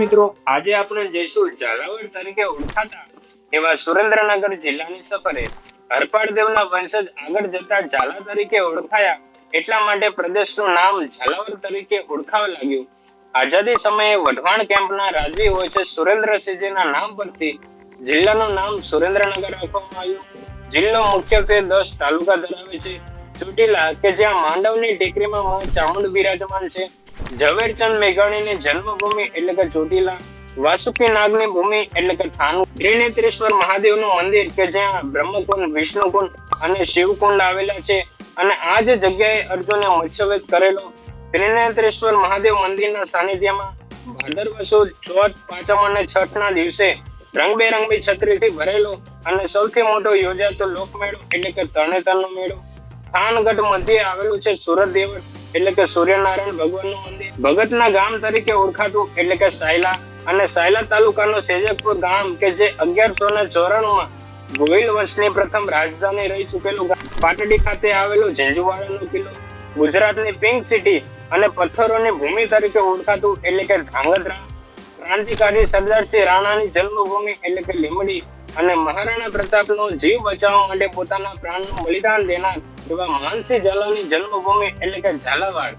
મિત્રો, આજે આપણે જઈશું ઝાલાવાડ તરીકે ઓળખાતા એવા સુરેન્દ્રનગર જિલ્લાની સફરે. હરપાળ દેવના વંશજ આગળ જતા ઝાલા તરીકે ઓળખાયા. એટલા માટે પ્રદેશનું નામ ઝાલાવાડ તરીકે ઓળખાવા લાગ્યું. આઝાદી સમયે વઢવાણ કેમ્પના રાજવી હોય છે સુરેન્દ્રસિંહજીના નામ પરથી જિલ્લાનું નામ સુરેન્દ્રનગર રાખવામાં આવ્યું. જિલ્લો મુખ્યત્વે દસ તાલુકા ધરાવે છે. ચોટીલા કે જ્યાં માંડવની ટેકરીમાં માં ચામુંડ બિરાજમાન છે, ઝવેરચંદ મેઘાણીની જન્મભૂમિ એટલે કે ચોટીલા, વાસુકી નાગની ભૂમિ એટલે કે થાનુ, ત્રિનેત્રેશ્વર મહાદેવનું મંદિર કે જ્યાં બ્રહ્મકુંડ, વિષ્ણુકુંડ અને શિવકુંડ આવેલા છે અને આ જ જગ્યાએ અર્જુને મત્સ્યવેદ કરેલો. ત્રિનેત્રેશ્વર મહાદેવ મંદિરના સાનિધ્યમાં ભાદરવા સુદ ચોથ, પાંચમ અને છઠના દિવસે રંગબેરંગી છત્રીથી ભરેલો અને સૌથી મોટો યોજાતો લોકમેળો એટલે કે તરણેતરનો મેળો. થાનગઢ મધ્યે આવેલું છે સુરત દેવળ, એટલે કે સૂર્યનારાયણ ભગવાનનું મંદિર. ભગતના ગામ તરીકે ઓળખાતું, એટલે કે સાયલા. અને સાયલા તાલુકાનું સેજકપુર ગામ, કે જે અગિયારસો ને ચોરાણું ગોહિલ વંશની પ્રથમ રાજધાની રહી ચૂકેલું ગામ. પાટડી ખાતે આવેલું ઝીંઝુવાડાનો કિલ્લો, ગુજરાતની પિંક સિટી અને પથ્થરોની ભૂમિ તરીકે ઓળખાતું, એટલે કે ધાંગધ્રા. ક્રાંતિકારી સરદારસિંહ રાણાની જન્મભૂમિ એટલે કે લીમડી અને મહારાણા પ્રતાપનો જીવ બચાવવા માટે પોતાના પ્રાણનું બલિદાન દેનાર એવા માનસિંહ ઝાલાની જન્મભૂમિ એટલે કે ઝાલાવાડ.